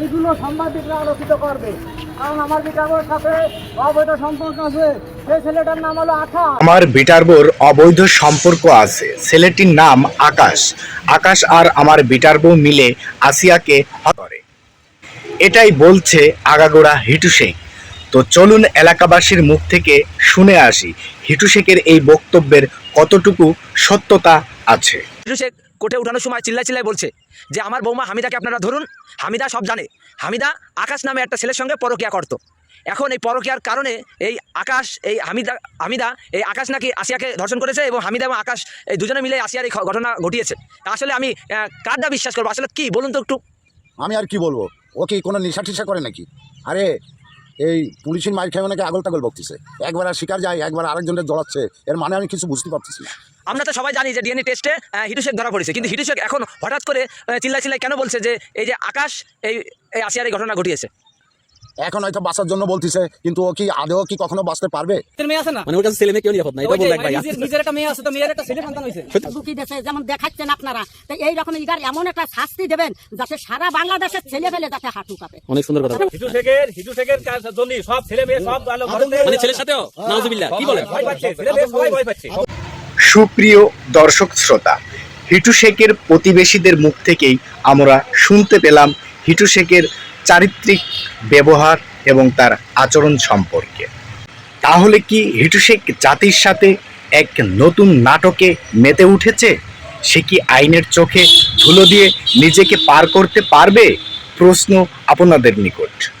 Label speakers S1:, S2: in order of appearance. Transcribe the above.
S1: এইগুলো সাংবাদিকরা আলোচিত করবে। কারণ আমার বিটাবোর সাথে অবৈধ সম্পর্ক আছে। সেই ছেলেটার নাম হলো আঠা
S2: আমার বিটারবোর অবৈধ সম্পর্ক আছে। ছেলেটির নাম আকাশ। আকাশ আর আমার বিটারবো মিলে আসিয়াকে করে। এটাই বলছে আগাগোড়া হিটু শেখ। তো চলুন এলাকাবাসীর মুখ থেকে শুনে আসি হিটু শেখের এই বক্তব্যের কতটুকু সত্যতা আছে।
S3: সে কোর্টে উঠানোর সময় চিল্লাই চিল্লাই বলছে যে আমার বৌমা হামিদাকে আপনারা ধরুন হামিদা সব জানে। হামিদা আকাশ নামে একটা ছেলের সঙ্গে পরকিয়া করতো। এখন এই পরকিয়ার কারণে এই আকাশ এই হামিদা হামিদা এই আকাশ নাকি আসিয়াকে ধর্ষণ করেছে এবং হামিদা এবং আকাশ এই দুজনে মিলে আসিয়ার এই ঘটনা ঘটিয়েছে। তা আসলে আমি কারটা বিশ্বাস করব? আসলে কি? বলুন তো একটু।
S4: আমি আর কি বলব? ও কি কোনো নেশা টিশা করে নাকি? আরে এই পুলিশের মাইক খেয়ে অনেকে আগল টাগল বকতেছে। একবার আর শিকার যায় একবার আরেকজনের জড়াচ্ছে এর মানে আমি কিছু বুঝতে পারতেছি না।
S3: আমরা তো সবাই জানি যে ডিএনএ টেস্টে হিটু শেখ ধরা পড়েছে। কিন্তু হিটু শেখ এখন হঠাৎ করে আহ, চিল্লাই চিল্লাই কেন বলছে যে এই যে আকাশ এই এই আসিয়ার এই ঘটনা ঘটিয়েছে?
S4: এখন হয়তো বাঁচার জন্য বলতেছে কিন্তু ও কি আদেও কি কখনো বাঁচতে পারবে?
S1: মেয়ে আছে না?
S5: মানে ওর কাছে ছেলে মেয়ে কেউ নিরাপদ না এটা
S1: ওই
S5: ভাই
S1: নিজের- নিজের একটা মেয়ে আছে তো মেয়ের একটা ছেলে সন্তান হয়েছে।
S6: ঢুকি দেশে যেমন দেখাচ্ছেন আপনারা তো এই রকম ইগার এমন একটা শাস্তি দেবেন যাতে সারা বাংলাদেশের ছেলে ফেলে যাতে হাঁটু কাঁপে
S5: অনেক সুন্দর কথা।
S7: হিটু শেখের হিটু শেখের জন্য সব ছেলে মেয়ে সব
S5: মানে ছেলের সাথেও? নাউজুবিল্লাহ কি বলেন?
S7: ভয় পাচ্ছে ছেলে মেয়ে সবাই ভয় পাচ্ছে।
S2: সুপ্রিয় দর্শক শ্রোতা হিটু শেখের প্রতিবেশীদের মুখ থেকেই আমরা শুনতে পেলাম হিটু শেখের চারিত্রিক ব্যবহার এবং তার আচরণ সম্পর্কে। তাহলে কি হিটুশেক জাতির সাথে এক নতুন নাটকে মেতে উঠেছে? সে কি আইনের চোখে ধুলো দিয়ে নিজেকে পার করতে পারবে? প্রশ্ন আপনাদের নিকট।